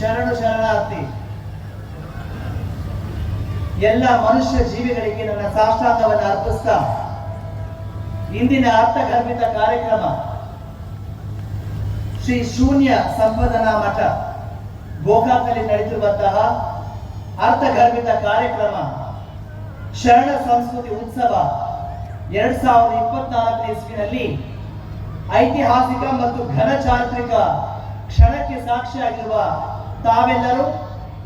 ಶರಣು ಶರಣಾರ್ಥಿ. ಎಲ್ಲ ಮನುಷ್ಯ ಜೀವಿಗಳಿಗೆ ನನ್ನ ಸಾಷ್ಟಾಂಗವನ್ನು ಅರ್ಪಿಸ್ತಾ, ಇಂದಿನ ಅರ್ಥಗರ್ಭಿತ ಕಾರ್ಯಕ್ರಮ ಶ್ರೀ ಶೂನ್ಯ ಸಂಪದನಾ ಮಠ ಗೋಕಾಕಲ್ಲಿ ನಡೆದಿರುವಂತಹ ಅರ್ಥಗರ್ಭಿತ ಕಾರ್ಯಕ್ರಮ ಶರಣ ಸಂಸ್ಕೃತಿ ಉತ್ಸವ ಎರಡ್ ಸಾವಿರದ ಇಪ್ಪತ್ನಾಲ್ಕನೇ ಇಸ್ವಿನಲ್ಲಿ ಐತಿಹಾಸಿಕ ಮತ್ತು ಘನ ಚಾರಿತ್ರಿಕ ಕ್ಷಣಕ್ಕೆ ಸಾಕ್ಷಿಯಾಗಿರುವ ತಾವೆಲ್ಲರೂ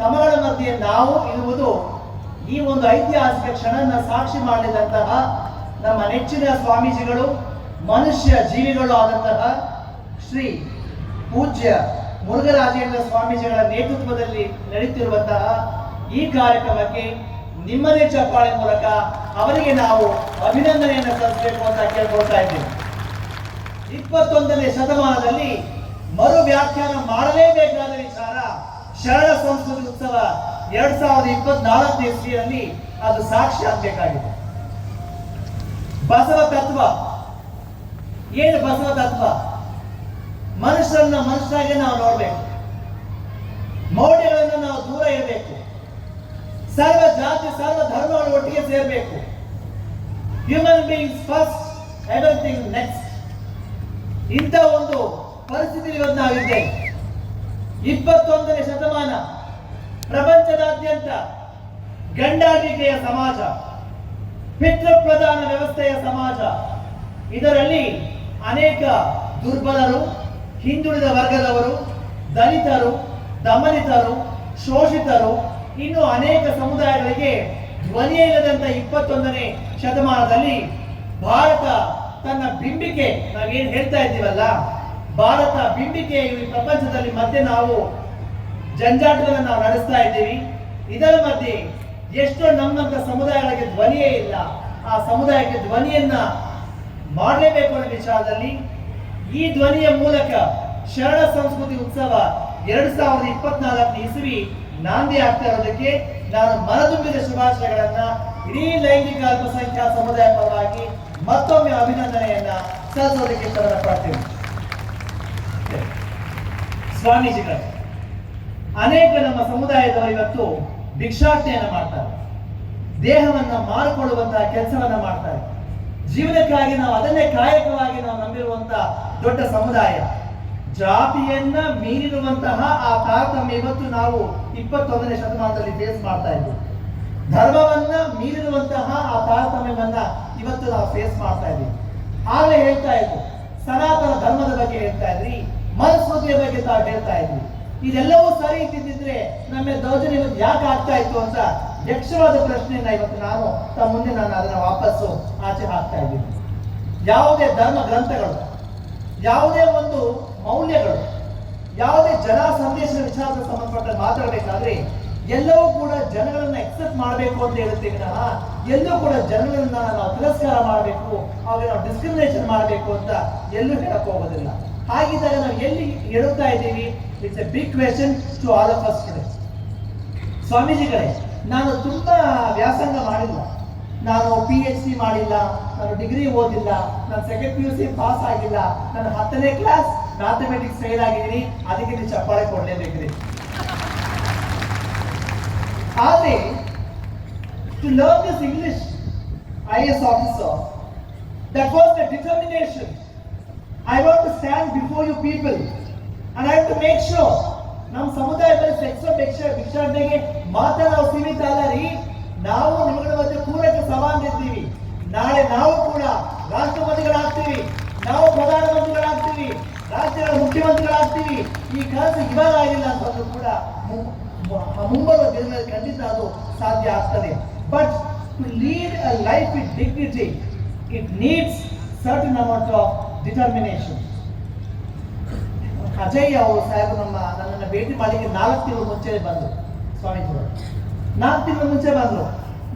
ತಮಗಳ ಮಧ್ಯೆ ನಾವು ಇರುವುದು ಈ ಒಂದು ಐತಿಹಾಸಿಕ ಕ್ಷಣನ ಸಾಕ್ಷಿ ಮಾಡಿದಂತಹ ನಮ್ಮ ನೆಚ್ಚಿನ ಸ್ವಾಮೀಜಿಗಳು, ಮನುಷ್ಯ ಜೀವಿಗಳು ಆದಂತಹ ಶ್ರೀ ಪೂಜ್ಯ ಮುರುಘರಾಜೇಂದ್ರ ಸ್ವಾಮೀಜಿಗಳ ನೇತೃತ್ವದಲ್ಲಿ ನಡೆಯುತ್ತಿರುವಂತಹ ಈ ಕಾರ್ಯಕ್ರಮಕ್ಕೆ ನಿಮ್ಮದೇ ಚಪ್ಪಾಳೆ ಮೂಲಕ ಅವರಿಗೆ ನಾವು ಅಭಿನಂದನೆಯನ್ನು ಸಲ್ಲಿಸಬೇಕು ಅಂತ ಕೇಳ್ಕೊಳ್ತಾ ಇದ್ದೇವೆ. ಇಪ್ಪತ್ತೊಂದನೇ ಶತಮಾನದಲ್ಲಿ ಮರು ವ್ಯಾಖ್ಯಾನ ಮಾಡಲೇಬೇಕಾದ ವಿಚಾರ ಶರಣ ಸಂಸ್ಕೃತಿ ಉತ್ಸವ ಎರಡ್ ಸಾವಿರದ ಇಪ್ಪತ್ನಾಲ್ಕನೇ ಇಸ್ವಿಯಲ್ಲಿ ಅದು ಸಾಕ್ಷಿ ಆಗ್ಬೇಕಾಗಿದೆ. ಬಸವ ತತ್ವ. ಏನು ಬಸವ ತತ್ವ? ಮನುಷ್ಯರನ್ನ ಮನುಷ್ಯನಾಗೆ ನಾವು ನೋಡ್ಬೇಕು. ಮೌಲ್ಯಗಳನ್ನು ನಾವು ದೂರ ಇರಬೇಕು. ಸರ್ವ ಜಾತಿ, ಸರ್ವ ಧರ್ಮಗಳು ಒಟ್ಟಿಗೆ ಸೇರಬೇಕು. Human beings first everything next ಇಂಥ ಒಂದು ಪರಿಸ್ಥಿತಿ ಇವತ್ತು ನಾವಿದ್ದೇವೆ. ಇಪ್ಪತ್ತೊಂದನೇ ಶತಮಾನ ಪ್ರಪಂಚದಾದ್ಯಂತ ಗಂಡಾಟಿಕೆಯ ಸಮಾಜ, ಪಿತೃಪ್ರಧಾನ ವ್ಯವಸ್ಥೆಯ ಸಮಾಜ. ಇದರಲ್ಲಿ ಅನೇಕ ದುರ್ಬಲರು, ಹಿಂದುಳಿದ ವರ್ಗದವರು, ದಲಿತರು, ದಮನಿತರು, ಶೋಷಿತರು, ಇನ್ನು ಅನೇಕ ಸಮುದಾಯಗಳಿಗೆ ಧ್ವನಿಯೇ ಇಲ್ಲದಂತ ಇಪ್ಪತ್ತೊಂದನೇ ಶತಮಾನದಲ್ಲಿ ಭಾರತ ತನ್ನ ಬಿಂಬಿಕೆ, ನಾವೇನು ಹೇಳ್ತಾ ಇದ್ದೀವಲ್ಲ ಭಾರತ ಬಿಂಬಿಕೆ ಈ ಪ್ರಪಂಚದಲ್ಲಿ ಮತ್ತೆ ನಾವು ಜಂಜಾಟಗಳನ್ನು ನಾವು ನಡೆಸ್ತಾ ಇದ್ದೀವಿ. ಇದರ ಮಧ್ಯೆ ಎಷ್ಟೋ ನಮ್ಮಂತ ಸಮುದಾಯಗಳಿಗೆ ಧ್ವನಿಯೇ ಇಲ್ಲ. ಆ ಸಮುದಾಯಕ್ಕೆ ಧ್ವನಿಯನ್ನ ಮಾಡಲೇಬೇಕು ಅನ್ನೋ ವಿಚಾರದಲ್ಲಿ ಈ ಧ್ವನಿಯ ಮೂಲಕ ಶರಣ ಸಂಸ್ಕೃತಿ ಉತ್ಸವ ಎರಡು ಸಾವಿರದ ಇಪ್ಪತ್ನಾಲ್ಕನೇ ಇಸವಿ ನಾಂದಿ ಆಗ್ತಾ ಇರೋದಕ್ಕೆ ನಾನು ಮನದುಂಬಿದ ಶುಭಾಶಯಗಳನ್ನ ಇಡೀ ಲೈಂಗಿಕ ಅಲ್ಪಸಂಖ್ಯಾತ ಸಮುದಾಯ ಪರವಾಗಿ ಮತ್ತೊಮ್ಮೆ ಅಭಿನಂದನೆಯನ್ನ ಸಲ್ಲಿಸೋದಕ್ಕೆ ಪ್ರಯತ್ನ ಪಡ್ತೇನೆ ಸ್ವಾಮೀಜಿಗಳು, ಅನೇಕ ನಮ್ಮ ಸಮುದಾಯದವರು ಇವತ್ತು ಭಿಕ್ಷಾರ್ಥೆಯನ್ನು ಮಾಡ್ತಾರೆ. ದೇಹವನ್ನ ಮಾರಿಕೊಳ್ಳುವಂತಹ ಕೆಲಸವನ್ನ ಮಾಡ್ತಾರೆ. ಜೀವನಕ್ಕಾಗಿ ನಾವು ಅದನ್ನೇ ಕಾಯಕವಾಗಿ ನಾವು ನಂಬಿರುವಂತಹ ದೊಡ್ಡ ಸಮುದಾಯ. ಜಾತಿಯನ್ನ ಮೀರಿರುವಂತಹ ಆ ತಾರತಮ್ಯ ಇವತ್ತು ನಾವು ಇಪ್ಪತ್ತೊಂದನೇ ಶತಮಾನದಲ್ಲಿ ಫೇಸ್ ಮಾಡ್ತಾ ಇದ್ದೀವಿ. ಧರ್ಮವನ್ನ ಮೀರಿರುವಂತಹ ಆ ತಾರತಮ್ಯವನ್ನ ಇವತ್ತು ನಾವು ಫೇಸ್ ಮಾಡ್ತಾ ಇದ್ದೀವಿ. ಆಗಲೇ ಹೇಳ್ತಾ ಇದ್ವಿ ಸನಾತನ ಧರ್ಮದ ಬಗ್ಗೆ ಹೇಳ್ತಾ ಇದ್ರಿ. ಮನುಸ್ಮೃತಿಯ ಬಗ್ಗೆ ತಾವು ಹೇಳ್ತಾ ಇದ್ವಿ. ಇದೆಲ್ಲವೂ ಸರಿ ಇದ್ದಿದ್ರೆ ನಮ್ಮ ದೌರ್ಜನ್ಯ ಇವತ್ತು ಯಾಕೆ ಆಗ್ತಾ ಇತ್ತು ಅಂತ ಯಕ್ಷವಾದ ಪ್ರಶ್ನೆಯನ್ನ ಇವತ್ತು ನಾನು ತಮ್ಮ ಮುಂದೆ ನಾನು ಅದನ್ನ ವಾಪಸ್ಸು ಆಚೆ ಹಾಕ್ತಾ ಇದ್ದೀನಿ. ಯಾವುದೇ ಧರ್ಮ ಗ್ರಂಥಗಳು, ಯಾವುದೇ ಒಂದು ಮೌಲ್ಯಗಳು, ಯಾವುದೇ ಜನ ಸಂದೇಶದ ವಿಚಾರದ ಸಂಬಂಧಪಟ್ಟ ಮಾತಾಡಬೇಕಾದ್ರೆ ಎಲ್ಲವೂ ಕೂಡ ಜನಗಳನ್ನ ಎಕ್ಸೆಪ್ಟ್ ಮಾಡಬೇಕು ಅಂತ ಹೇಳುತ್ತೇವೆ ವಿನಃ ಎಲ್ಲೂ ಕೂಡ ಜನಗಳನ್ನ ನಾವು ತಿರಸ್ಕಾರ ಮಾಡಬೇಕು, ಅವ್ರಿಗೆ ನಾವು ಡಿಸ್ಕ್ರಿಮಿನೇಷನ್ ಮಾಡಬೇಕು ಅಂತ ಎಲ್ಲೂ ಹೇಳಕ್ ಹೋಗೋದಿಲ್ಲ. ಹಾಗಿದ್ದಾಗ ನಾವು ಎಲ್ಲಿ ಹೇಳುತ್ತಾ ಇದ್ದೀವಿ? It's a big question to all of us ಕಡೆ ಸ್ವಾಮೀಜಿಗಳೇ, ನಾನು ತುಂಬ ವ್ಯಾಸಂಗ ಮಾಡಿಲ್ಲ. ನಾನು ಪಿ ಎಚ್ ಸಿ ಮಾಡಿಲ್ಲ, ನಾನು ಡಿಗ್ರಿ ಓದಿಲ್ಲ, ನಾನು second P U C pass ಆಗಿಲ್ಲ, ನಾನು ಹತ್ತನೇ ಕ್ಲಾಸ್ ಮ್ಯಾಥಮೆಟಿಕ್ಸ್ ಫೇಲ್ ಆಗಿದ್ದೀನಿ, ಅದಕ್ಕೆ ನೀವು ಚಪ್ಪಾಳೆ ಕೊಡಲೇಬೇಕ್ರಿ. ಆದರೆ to learn this English I S officer that was the determination I want to stand before you people and I to make sure ನಮ್ಮ ಸಮುದಾಯದಲ್ಲಿ ಸೆಕ್ಸ್ ಭಿಕ್ಷಾಟನೆಗೆ ಮಾತ್ರ ನಾವು ಸೀಮಿತ ಅಲ್ಲ ರೀ. ನಾವು ನಿಮ್ಮಗಳ ಮಧ್ಯೆ ಪೂರಕ ಇದ್ದೀವಿ ನಾಳೆ ನಾವು ಕೂಡ ರಾಷ್ಟ್ರಪತಿಗಳಾಗ್ತೀವಿ. ನಾವು ಪ್ರಧಾನಮಂತ್ರಿಗಳಾಗ್ತೀವಿ. ರಾಜ್ಯಗಳ ಮುಖ್ಯಮಂತ್ರಿಗಳಾಗ್ತೀವಿ. ಈ ಕನಸು ಇವಾಗ ಆಗಿಲ್ಲ ಅಂತಂದ್ರೂ ಕೂಡ ಮುಂಬರುವ ದಿನಗಳಲ್ಲಿ ಖಂಡಿತ ಅದು ಸಾಧ್ಯ ಆಗ್ತದೆ. But to lead a life with dignity it needs certain amount of determination Ajayya ಅವರು ಸಾಹೇಬರು ನಮ್ಮ ನನ್ನನ್ನು ಭೇಟಿ ಮಾಡಲಿಕ್ಕೆ ನಾಲ್ಕು ತಿಂಗಳು ಮುಂಚೆ ಬಂದರು ಸ್ವಾಮೀಜಿಯವರು ನಾಲ್ಕು ತಿಂಗಳು ಮುಂಚೆ ಬಂದರು.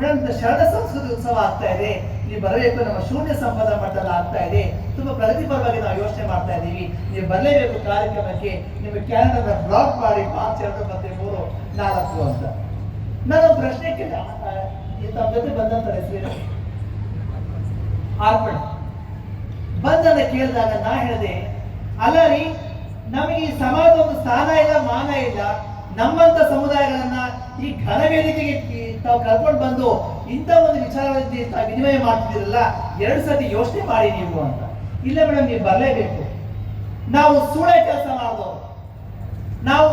ಮೇಡಮ್ ಶರಣ ಸಂಸ್ಕೃತಿ ಉತ್ಸವ ಆಗ್ತಾ ಇದೆ. ನೀವು ಬರಬೇಕು, ನಮ್ಮ ಶೂನ್ಯ ಸಂಪದ ಮಟ್ಟದಲ್ಲಿ ಆಗ್ತಾ ಇದೆ. ತುಂಬಾ ಪ್ರಗತಿಪರವಾಗಿ ನಾವು ಯೋಚನೆ ಮಾಡ್ತಾ ಇದ್ದೀವಿ. ನೀವು ಬರಲೇಬೇಕು ಕಾರ್ಯಕ್ರಮಕ್ಕೆ. ನಿಮ್ಮ ಕ್ಯಾಲೆಂಡರ್ನ ಬ್ಲಾಕ್ ಮಾಡಿ ಮಾರ್ಚ್ ಎರಡು ಮತ್ತೆ ಮೂರು ನಾಲ್ಕು ಅಂತ. ನಾನು ಪ್ರಶ್ನೆ ಕೇಳ ತಮ್ಮ ಜೊತೆ ಬಂದಂತ ಹೆಸರು ಆರ್ಪಣೆ. ಬಂದದ ಕೇಳಿದಾಗ ನಾ ಹೇಳಿದೆ, ಅಲ್ಲ ರೀ, ನಮಗೆ ಈ ಸಮಾಜ ಒಂದು ಸ್ಥಾನ ಇಲ್ಲ, ಮಾನ ಇಲ್ಲ. ನಮ್ಮಂತ ಸಮುದಾಯಗಳನ್ನ ಈ ಘನ ವೇದಿಕೆಗೆ ತಾವು ಕರ್ಕೊಂಡು ಬಂದು ಇಂಥ ಒಂದು ವಿಚಾರಗಳಲ್ಲಿ ವಿನಿಮಯ ಮಾಡ್ತಿದ್ದೀರಲ್ಲ, ಎರಡು ಸತಿ ಯೋಚನೆ ಮಾಡಿ ನೀವು ಅಂತ. ಇಲ್ಲ ಮೇಡಮ್ ನೀವು ಬರಲೇಬೇಕು. ನಾವು ಸೂಳೆ ಕೆಲಸ ಮಾಡೋದು ನಾವು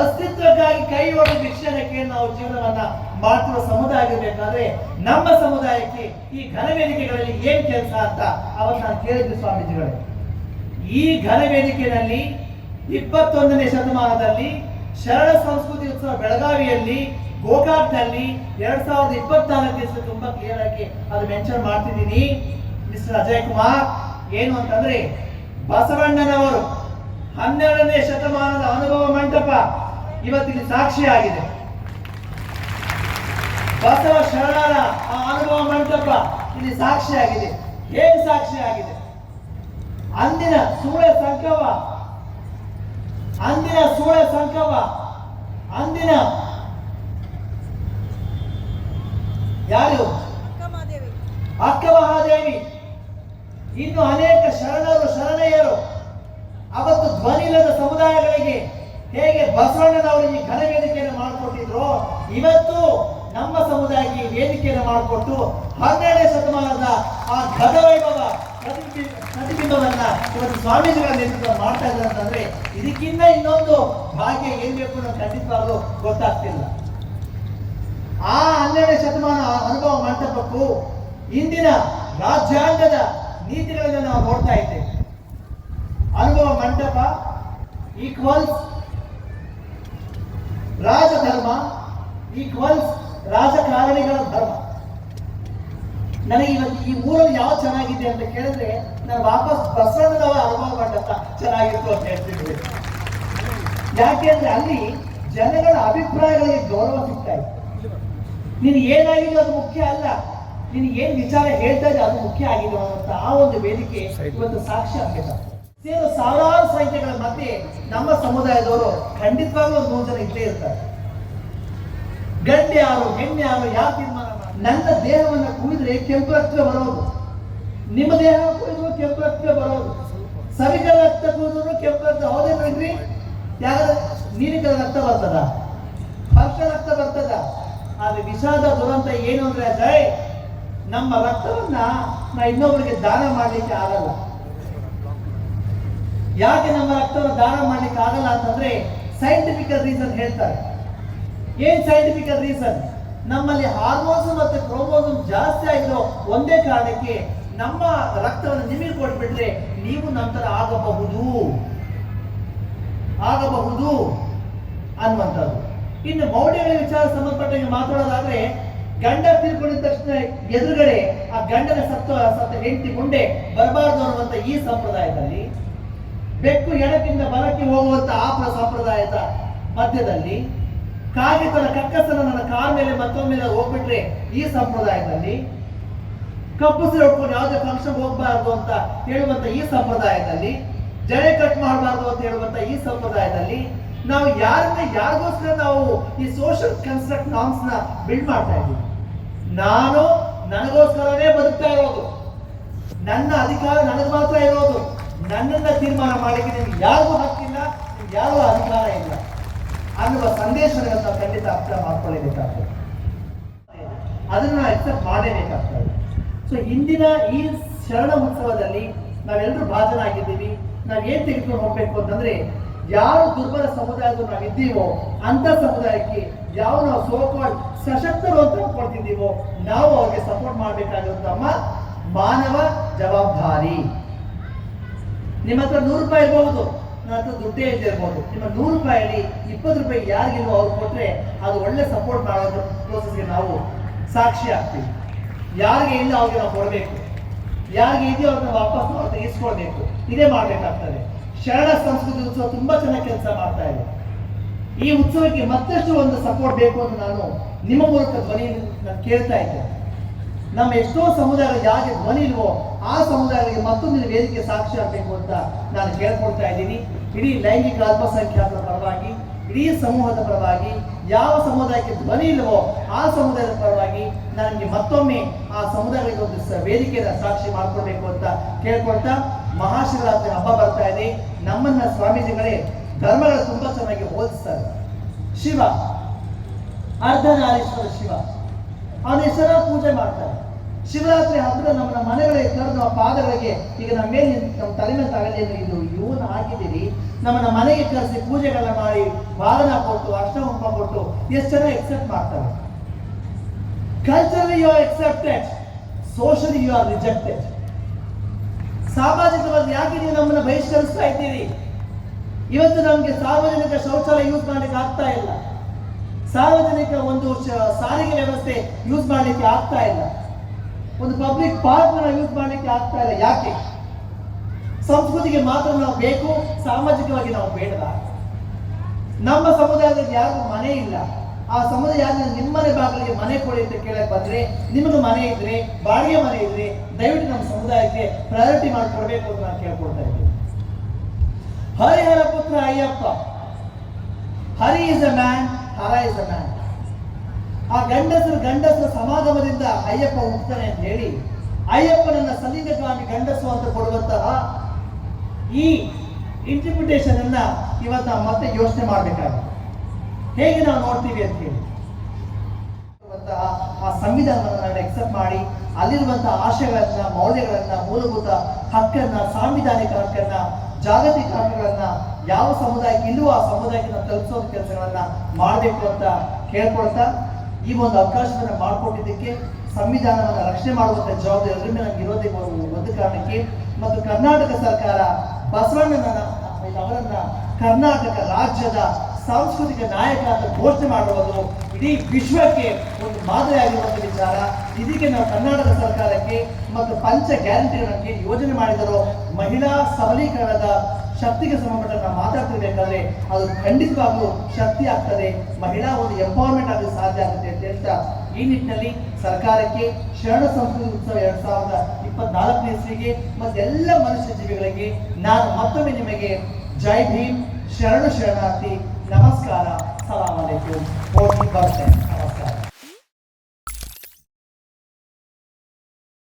ಅಸ್ತಿತ್ವಕ್ಕಾಗಿ ಕೈ ಹೊಡೆದ ಶಿಕ್ಷಣಕ್ಕೆ ನಾವು ಜೀವನವನ್ನ ಮಾಡ್ತಿರೋ ಸಮುದಾಯ ಆಗಿರ್ಬೇಕಾದ್ರೆ ನಮ್ಮ ಸಮುದಾಯಕ್ಕೆ ಈ ಘನ ವೇದಿಕೆಗಳಲ್ಲಿ ಏನ್ ಕೆಲಸ ಅಂತ ಅವತ್ತು ನಾನು ಸ್ವಾಮೀಜಿಗಳೇ. ಈ ಘನ ವೇದಿಕೆಯಲ್ಲಿ ಇಪ್ಪತ್ತೊಂದನೇ ಶತಮಾನದಲ್ಲಿ ಶರಣ ಸಂಸ್ಕೃತಿ ಉತ್ಸವ ಬೆಳಗಾವಿಯಲ್ಲಿ ಗೋಕಾಕ್ನಲ್ಲಿ ಎರಡ್ ಸಾವಿರದ ಇಪ್ಪತ್ನಾಲ್ಕು ತುಂಬಾ ಕ್ಲಿಯರ್ ಆಗಿ ಅದು ಮೆನ್ಷನ್ ಮಾಡ್ತಿದ್ದೀನಿ. ಮಿಸ್ಟರ್ ಅಜಯ್ ಕುಮಾರ್, ಏನು ಅಂತಂದ್ರೆ ಬಸವಣ್ಣನವರು ಹನ್ನೆರಡನೇ ಶತಮಾನದ ಅನುಭವ ಮಂಟಪ ಇವತ್ತಿಗೆ ಸಾಕ್ಷಿಯಾಗಿದೆ. ಬಸವ ಶರಣರ ಆ ಅನುಭವ ಮಂಟಪ ಇಲ್ಲಿ ಸಾಕ್ಷಿಯಾಗಿದೆ. ಹೇಗೆ ಸಾಕ್ಷಿಯಾಗಿದೆ? ಅಂದಿನ ಸೂಳೆ ಸಂಕವ ಅಂದಿನ ಸೂಳೆ ಸಂಕವ ಅಂದಿನ ಯಾರು? ಅಕ್ಕ ಮಹಾದೇವಿ ಇನ್ನು ಅನೇಕ ಶರಣರು ಶರಣೆಯರು ಅವತ್ತು ಧ್ವನಿಲ್ಲದ ಸಮುದಾಯಗಳಿಗೆ ಹೇಗೆ ಬಸವಣ್ಣನವರು ಈ ಘನ ವೇದಿಕೆಯನ್ನು ಮಾಡಿಕೊಟ್ಟಿದ್ರು ಇವತ್ತು ನಮ್ಮ ಸಮುದಾಯಕ್ಕೆ ವೇದಿಕೆಯನ್ನು ಮಾಡಿಕೊಟ್ಟು ಹನ್ನೆರಡನೇ ಶತಮಾನದ ಆ ಪ್ರತಿಬಿ- ಪ್ರತಿಬಿಂಬವನ್ನ ಇವತ್ತು ಸ್ವಾಮೀಜಿಗಳ ನೇತೃತ್ವ ಮಾಡ್ತಾ ಇದ್ದಾರೆ ಅಂತಂದ್ರೆ ಇದಕ್ಕಿಂತ ಇನ್ನೊಂದು ಭಾಗ್ಯ ಏನ್ ಬೇಕು ಅನ್ನೋದು ಖಂಡಿತವಾಗ್ಲೂ ಗೊತ್ತಾಗ್ತಿಲ್ಲ. ಆ ಹನ್ನೆರಡನೇ ಶತಮಾನ ಅನುಭವ ಮಂಟಪಕ್ಕೂ ಇಂದಿನ ರಾಜ್ಯಾಂಗದ ನೀತಿಗಳನ್ನು ನಾವು ನೋಡ್ತಾ ಇದ್ದೇವೆ. ಅನುಭವ ಮಂಟಪ ಈಕ್ವಲ್ಸ್ ರಾಜಧರ್ಮ ಈಕ್ವಲ್ಸ್ ರಾಜಕಾರಣಿಗಳ ಧರ್ಮ. ನನಗೆ ಇವತ್ತು ಈ ಊರಲ್ಲಿ ಯಾವ ಚೆನ್ನಾಗಿದೆ ಅಂತ ಕೇಳಿದ್ರೆ, ನಾನು ವಾಪಸ್ ಬಸವಣ್ಣದವ ಅನುಭವ ಮಾಡತ್ತ ಚೆನ್ನಾಗಿತ್ತು ಅಂತ ಹೇಳ್ತೀನಿ. ಯಾಕೆ ಅಂದ್ರೆ ಅಲ್ಲಿ ಜನಗಳ ಅಭಿಪ್ರಾಯಗಳಿಗೆ ಗೌರವ ಸಿಗ್ತಾ ಇತ್ತು ನೀನು ಏನಾಗಿದೆ ಅದು ಮುಖ್ಯ ಅಲ್ಲ. ನೀನು ಏನ್ ವಿಚಾರ ಹೇಳ್ತಾ ಇದೆ ಅದು ಮುಖ್ಯ ಆಗಿದೆ ಅಂತ ಆ ಒಂದು ವೇದಿಕೆ ಇವತ್ತು ಸಾಕ್ಷಿ ಆಗಿದೆ ಸೇರು ಸಾವಿರಾರು ಸಂಖ್ಯೆಗಳ ಮಧ್ಯೆ ನಮ್ಮ ಸಮುದಾಯದವರು ಖಂಡಿತವಾಗ್ಲೂ ಒಂದು ನೂರು ಜನ ಇದ್ದೇ ಇರ್ತಾರೆ. ಗಂಡು ಯಾರು ಹೆಣ್ಣು ಯಾರು ಯಾವ ತೀರ್ಮಾನ ನನ್ನ ದೇಹವನ್ನು ಕುಯ್ದ್ರೆ ಕೆಂಪು ರಕ್ತ ಬರೋದು. ನಿಮ್ಮ ದೇಹ ಕುಯ್ದ್ರು ಕೆಂಪು ರಕ್ತ ಬರೋದು. ಸರಿಗಳ ರಕ್ತ ಕುಯ್ದ್ರು ಕೆಂಪು ರಕ್ತ ಹೌದೇನ್ರಿ ಯಾರ ನೀರಿನ ರಕ್ತ ಬರ್ತದ? ಪಕ್ಷ ರಕ್ತ ಬರ್ತದ? ಆದ್ರೆ ವಿಷಾದ ದುರಂತ ಏನು ಅಂದ್ರೆ ಅದೇ, ನಮ್ಮ ರಕ್ತವನ್ನ ನಾ ಇನ್ನೊಬ್ಬರಿಗೆ ದಾನ ಮಾಡ್ಲಿಕ್ಕೆ ಆಗಲ್ಲ. ಯಾಕೆ ನಮ್ಮ ರಕ್ತವನ್ನು ದಾನ ಮಾಡ್ಲಿಕ್ಕೆ ಆಗಲ್ಲ ಅಂತಂದ್ರೆ ಸೈಂಟಿಫಿಕ್ ರೀಸನ್ ಹೇಳ್ತಾರೆ. ಏನ್ ಸೈಂಟಿಫಿಕ್ ರೀಸನ್ ನಮ್ಮಲ್ಲಿ ಹಾರ್ಮೋನ್ಸ್ ಮತ್ತೆ ಕ್ರೋಮೋಸೋಮ್ ಜಾಸ್ತಿ ಆಗಿರೋ ಒಂದೇ ಕಾರಣಕ್ಕೆ ನಮ್ಮ ರಕ್ತವನ್ನು ನಿಮಗೆ ಕೊಟ್ಬಿಟ್ರೆ ನೀವು ನಂತರ ಆಗಬಹುದು. ಆಗಬಹುದು ಅನ್ನುವಂಥದ್ದು. ಇನ್ನು ಮೌಢ್ಯಗಳ ವಿಚಾರ ಸಂಬಂಧಪಟ್ಟಂಗೆ ಮಾತಾಡೋದಾದ್ರೆ, ಗಂಡ ತೀರ್ಕೊಂಡಿದ ತಕ್ಷಣ ಎದುರುಗಡೆ ಆ ಗಂಡನ ಸತ್ತ ಸತ್ತ ಹೆಂಡತಿ ಮುಂಡೆ ಬರಬಾರದು ಅನ್ನುವಂತ ಈ ಸಂಪ್ರದಾಯದಲ್ಲಿ, ಬೆಕ್ಕು ಎಡಕ್ಕಿಂದ ಬಲಕ್ಕೆ ಹೋಗುವಂತ ಆ ಪ್ರ- ಸಂಪ್ರದಾಯದ ಮಧ್ಯದಲ್ಲಿ ಕಾಗೆ ತನ್ನ ಕಕ್ಕಸನ ನನ್ನ ಕಾರ್ ಮೇಲೆ ಮತ್ತೊಮ್ಮೆ ಹೋಗ್ಬಿಟ್ರೆ ಈ ಸಂಪ್ರದಾಯದಲ್ಲಿ ಕಪ್ಪು ಹೊಡ್ಕೊಂಡು ಯಾವುದೇ ಫಂಕ್ಷನ್ ಹೋಗ್ಬಾರ್ದು ಅಂತ ಹೇಳುವಂತ ಈ ಸಂಪ್ರದಾಯದಲ್ಲಿ, ಜಡೆ ಕಟ್ ಮಾಡಬಾರ್ದು ಅಂತ ಹೇಳುವಂತ ಈ ಸಂಪ್ರದಾಯದಲ್ಲಿ ನಾವು ಯಾರನ್ನ ಯಾರಿಗೋಸ್ಕರ ನಾವು ಈ ಸೋಷಿಯಲ್ ಕನ್ಸ್ಟ್ರಕ್ಟ್ ನಾಮ್ಸ್ನ ಬಿಲ್ಡ್ ಮಾಡ್ತಾ ಇದ್ದೀವಿ? ನಾನು ನನಗೋಸ್ಕರನೇ ಬದುಕ್ತಾ ಇರೋದು. ನನ್ನ ಅಧಿಕಾರ ನನಗೆ ಮಾತ್ರ ಇರೋದು. ನನ್ನನ್ನ ತೀರ್ಮಾನ ಮಾಡಲಿಕ್ಕೆ ನಿಮ್ಗೆ ಯಾರಿಗೂ ಹಕ್ಕಿಲ್ಲ ಯಾರಿಗೂ ಅಧಿಕಾರ ಇಲ್ಲ. ಅನ್ನುವ ನಾವು ಖಂಡಿತ ಅರ್ಥ ಮಾಡ್ಕೊಳ್ಳೇಬೇಕಾಗ್ತದೆ. ಅದನ್ನ ಅಕ್ಸೆಪ್ಟ್ ಮಾಡಲೇಬೇಕಾಗ್ತದೆ. ಸೊ ಇಂದಿನ ಈ ಶರಣ ಉತ್ಸವದಲ್ಲಿ ನಾವೆಲ್ಲರೂ ಭಾಜನಾಗಿದ್ದೀವಿ ನಾವ್ ಏನ್ ತೆಗೆದುಕೊಂಡು ಹೋಗ್ಬೇಕು ಅಂತಂದ್ರೆ ಯಾರು ದುರ್ಬಲ ಸಮುದಾಯದ ನಾವಿದ್ದೀವೋ ಅಂತ ಸಮುದಾಯಕ್ಕೆ ಯಾವ ನಾವು ಸೋಕಾಲ್ ಸಶಕ್ತರು ಅಂತ ಕೊಡ್ತಿದ್ದೀವೋ ನಾವು ಅವ್ರಿಗೆ ಸಪೋರ್ಟ್ ಮಾಡಬೇಕಾಗಿರೋ ನಮ್ಮ ಮಾನವ ಜವಾಬ್ದಾರಿ. ನಿಮ್ಮ ಹತ್ರ ನೂರು ರೂಪಾಯಿ ಇರ್ಬೋದು. ಹತ್ರ ದುಡ್ಡೇ ಇರ್ಬೋದು. ನಿಮ್ಮ ನೂರು ರೂಪಾಯಲ್ಲಿ ಇಪ್ಪತ್ತು ರೂಪಾಯಿ ಯಾರಿಗಿಲ್ವೋ ಅವ್ರು ಕೊಟ್ಟರೆ ಅದು ಒಳ್ಳೆ ಸಪೋರ್ಟ್ ಮಾಡೋದು ಪ್ರೋಸೆಸ್ಗೆ ನಾವು ಸಾಕ್ಷಿ ಆಗ್ತೀವಿ. ಯಾರಿಗೆ ಇಲ್ಲ ಅವ್ರಿಗೆ ನಾವು ಕೊಡಬೇಕು. ಯಾರಿಗೆ ಇದೆಯೋ ಅವ್ರನ್ನ ವಾಪಸ್ ನಾವು ತೆಗೆಸ್ಕೊಳ್ಬೇಕು ಇದೇ ಮಾಡಬೇಕಾಗ್ತದೆ. ಶರಣ ಸಂಸ್ಕೃತಿ ಉತ್ಸವ ತುಂಬಾ ಚೆನ್ನಾಗಿ ಕೆಲಸ ಮಾಡ್ತಾ ಇದೆ. ಈ ಉತ್ಸವಕ್ಕೆ ಮತ್ತಷ್ಟು ಒಂದು ಸಪೋರ್ಟ್ ಬೇಕು ಅಂತ ನಾನು ನಿಮ್ಮ ಮೂಲಕ ಧ್ವನಿ ನಾನು ಕೇಳ್ತಾ ಇದ್ದೆ ನಮ್ಮ ಎಷ್ಟೋ ಸಮುದಾಯಗಳು ಯಾಕೆ ಧ್ವನಿ ಇಲ್ವೋ ಆ ಸಮುದಾಯಗಳಿಗೆ ಮತ್ತೊಂದು ವೇದಿಕೆ ಸಾಕ್ಷಿ ಆಗಬೇಕು ಅಂತ ನಾನು ಕೇಳ್ಕೊಳ್ತಾ ಇದ್ದೀನಿ. ಇಡೀ ಲೈಂಗಿಕ ಅಲ್ಪಸಂಖ್ಯಾತರ ಪರವಾಗಿ, ಇಡೀ ಸಮೂಹದ ಪರವಾಗಿ, ಯಾವ ಸಮುದಾಯಕ್ಕೆ ಧ್ವನಿ ಇಲ್ವೋ ಆ ಸಮುದಾಯದ ಪರವಾಗಿ ನನಗೆ ಮತ್ತೊಮ್ಮೆ ಆ ಸಮುದಾಯಗಳಿಗೆ ಒಂದು ವೇದಿಕೆಯನ್ನು ಸಾಕ್ಷಿ ಮಾಡ್ಕೊಳ್ಬೇಕು ಅಂತ ಕೇಳ್ಕೊಳ್ತಾ ಮಹಾಶಿವರಾತ್ರಿ ಹಬ್ಬ ಬರ್ತಾ ಇದೆ. ನಮ್ಮನ್ನ ಸ್ವಾಮೀಜಿಗಳೇ ಧರ್ಮಗಳು ತುಂಬಾ ಚೆನ್ನಾಗಿ ಹೋಲಿಸ್ತಾರೆ ಶಿವ, ಅರ್ಧನಾರೀಶ್ವರ ಶಿವ, ಅವನ ಪೂಜೆ ಮಾಡ್ತಾರೆ. ಶಿವರಾತ್ರಿ ಹಬ್ಬದ ನಮ್ಮ ಮನೆಗಳಿಗೆ ಕರೆದು ನಮ್ಮ ಪಾದಗಳಿಗೆ ಈಗ ನಮ್ಮ ಮೇಲೆ ನಮ್ಮ ತಲೆ ಮೇಲೆ ತಗಲೇನು ಇದು? ಇವನು ಹಾಕಿದ್ದೀರಿ ನಮ್ಮನ್ನ ಮನೆಗೆ ಕರೆಸಿ ಪೂಜೆಗಳನ್ನ ಮಾಡಿ ಬಾಲನ ಕೊಟ್ಟು ಅಷ್ಟಮುಖ ಕೊಟ್ಟು ಎಷ್ಟು ಜನ ಎಕ್ಸೆಪ್ಟ್ ಮಾಡ್ತಾರೆ? Culturally you are accepted socially you are rejected ಸಾಮಾಜಿಕವಾಗಿ ಯಾಕೆ ನೀವು ನಮ್ಮನ್ನ ಬಹಿಷ್ಕರಿಸ್ತಾ ಇದ್ದೀರಿ? ಇವತ್ತು ನಮಗೆ ಸಾರ್ವಜನಿಕ ಶೌಚಾಲಯ ಯೂಸ್ ಮಾಡಲಿಕ್ಕೆ ಆಗ್ತಾ ಇಲ್ಲ. ಸಾರ್ವಜನಿಕ ಒಂದು ಸಾರಿಗೆ ವ್ಯವಸ್ಥೆ ಯೂಸ್ ಮಾಡಲಿಕ್ಕೆ ಆಗ್ತಾ ಇಲ್ಲ. ಒಂದು ಪಬ್ಲಿಕ್ ಪಾರ್ಕ್ ಯೂಸ್ ಮಾಡಲಿಕ್ಕೆ ಆಗ್ತಾ ಇಲ್ಲ ಯಾಕೆ? ಸಂಸ್ಕೃತಿಗೆ ಮಾತ್ರ ನಾವು ಬೇಕು, ಸಾಮಾಜಿಕವಾಗಿ ನಾವು ಬೇಡವಾ ನಮ್ಮ ಸಮುದಾಯದಲ್ಲಿ ಯಾರಿಗೂ ಮನೆ ಇಲ್ಲ. ಆ ಸಮುದಾಯ ಯಾರು ನಿಮ್ಮನೆ ಬಾಗಿಲಿಗೆ ಮನೆ ಕೊಡಿ ಅಂತ ಕೇಳಕ್ ಬಂದ್ರೆ ನಿಮಗೆ ಮನೆ ಇದ್ರೆ, ಬಾಡಿಗೆ ಮನೆ ಇದ್ರೆ, ದಯವಿಟ್ಟು ನಮ್ಮ ಸಮುದಾಯಕ್ಕೆ ಪ್ರಯಾರಿಟಿ ಮಾಡಿಕೊಡ್ಬೇಕು ಅಂತ ನಾನು ಕೇಳ್ಕೊಳ್ತಾ ಇದ್ದೀನಿ. Harihara Putra Ayyappa. Hari is a man Hara is a man ಆ ಗಂಡಸರು ಗಂಡಸರ ಸಮಾಗಮದಿಂದ ಅಯ್ಯಪ್ಪ ಹೋಗ್ತಾನೆ ಅಂತ ಹೇಳಿ ಅಯ್ಯಪ್ಪನನ್ನ ಸಲಿಂಗಗಾಮಿ ಗಂಡಸು ಅಂತ ಕೊಡುವಂತಹ ಈ ಇಂಟರ್ಪ್ರಿಟೇಷನ್ ಅನ್ನ ಇವತ್ತು ನಾವು ಮತ್ತೆ ಯೋಚನೆ ಮಾಡಬೇಕಾಗುತ್ತೆ. ಹೇಗೆ ನಾವು ನೋಡ್ತೀವಿ ಅಂತ ಹೇಳಿ. ಆ ಸಂವಿಧಾನವನ್ನು ನಾವು ಎಕ್ಸೆಪ್ಟ್ ಮಾಡಿ ಅಲ್ಲಿರುವಂತಹ ಆಶಯಗಳನ್ನ ಮೌಲ್ಯಗಳನ್ನ, ಮೂಲಭೂತ ಹಕ್ಕನ್ನ, ಸಾಂವಿಧಾನಿಕ ಹಕ್ಕನ್ನ, ಜಾಗತಿಕ ಹಕ್ಕುಗಳನ್ನ ಯಾವ ಸಮುದಾಯಕ್ಕೆ ಇಲ್ಲವೋ ಆ ಸಮುದಾಯಕ್ಕೆ ನಾವು ತಲುಪಿಸೋ ಕೆಲಸಗಳನ್ನ ಮಾಡಬೇಕು ಅಂತ ಕೇಳ್ಕೊಳ್ತಾ ಈ ಒಂದು ಅವಕಾಶವನ್ನು ಮಾಡಿಕೊಟ್ಟಿದ್ದಕ್ಕೆ ಸಂವಿಧಾನವನ್ನು ರಕ್ಷಣೆ ಮಾಡುವಂತ ಜವಾಬ್ದಾರಿ ಮೇಲೆ ನಮ್ಗೆ ಇರೋದಕ್ಕೆ ಒಂದು ಕಾರಣಕ್ಕೆ. ಮತ್ತು ಕರ್ನಾಟಕ ಸರ್ಕಾರ ಬಸವಣ್ಣನ ಅವರನ್ನ ಕರ್ನಾಟಕ ರಾಜ್ಯದ ಸಾಂಸ್ಕೃತಿಕ ನಾಯಕ ಅಂತ ಘೋಷಣೆ ಮಾಡುವುದು ಇಡೀ ವಿಶ್ವಕ್ಕೆ ಒಂದು ಮಾದರಿಯಾಗಿರುವಂತ ವಿಚಾರ. ಇದಕ್ಕೆ ನಾವು ಕರ್ನಾಟಕ ಸರ್ಕಾರಕ್ಕೆ ಮತ್ತು ಪಂಚ ಗ್ಯಾರಂಟಿಗಳಕ್ಕೆ ಯೋಜನೆ ಮಾಡಿದರು. ಮಹಿಳಾ ಸಬಲೀಕರಣದ ಶಕ್ತಿಗೆ ಸಂಬಂಧಪಟ್ಟ ನಾವು ಮಾತಾಡ್ತಿರ್ಬೇಕಾದ್ರೆ ಅದು ಖಂಡಿತವಾಗ್ಲೂ ಶಕ್ತಿ ಆಗ್ತದೆ. ಮಹಿಳಾ ಒಂದು ಎಂಪವರ್ಮೆಂಟ್ ಆಗಲು ಸಾಧ್ಯ ಆಗುತ್ತೆ ಅಂತ ಹೇಳ್ತಾ ಈ ನಿಟ್ಟಿನಲ್ಲಿ ಸರ್ಕಾರಕ್ಕೆ ಶರಣ ಸಂಸ್ಕೃತಿ ಉತ್ಸವ ಎರಡ್ ಸಾವಿರದ ಇಪ್ಪತ್ನಾಲ್ಕನೇ ಇಸ್ವಿಗೆ ಮತ್ತೆಲ್ಲ ಮನುಷ್ಯ ಜೀವಿಗಳಿಗೆ ನಾನು ಮತ್ತೊಮ್ಮೆ ನಿಮಗೆ ಜೈ ಭೀಮ್ ಶರಣ ಶರಣಾರ್ಥಿ ನಮಸ್ಕಾರ, ಸಲಾಮ್ ಅಲೈಕುಂ ಹೋಗಿ ಬರ್ತೇನೆ